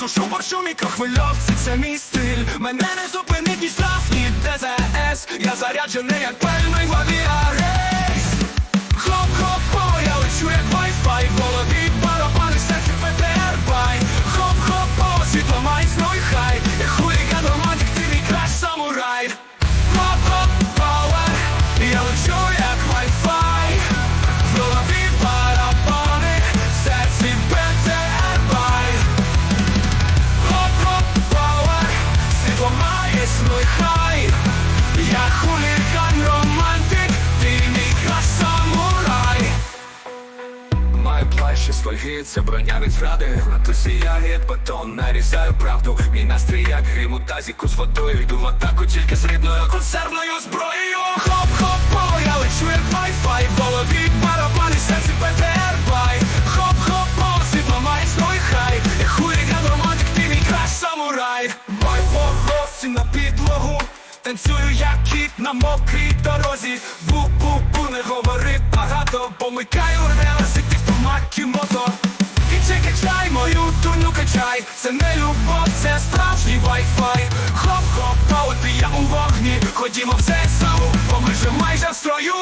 сушу борщу мікрохвильовці, це мій стиль. Мене не зупинить ні штраф, ні ДЗС. Я заряджений як пельмень Маю плащ це броня від зради. Тусі я гід бетон, нарізаю правду. Мій настрій як грім у тазіку з водою. Йду в атаку тільки з рідною консервною зброєю. Я лечу як Wi-Fi В голові барабани, серці ПТР бай. Хоп-хоп-по, світло має свій хай. Я хуліган, романтик, ти мій краш самурай. Мой волосся на підлогу. Танцюю як кіт на мокрій дорозі. Бу-бу-бу, не говори багато Помикаю ти в томакі мото Кичай, качай, мою туню качай. Це не любов, це справжній Wi-Fi Хоп-хоп, от я у вогні. Ходімо в ЗСУ, бо ми вже майже в строю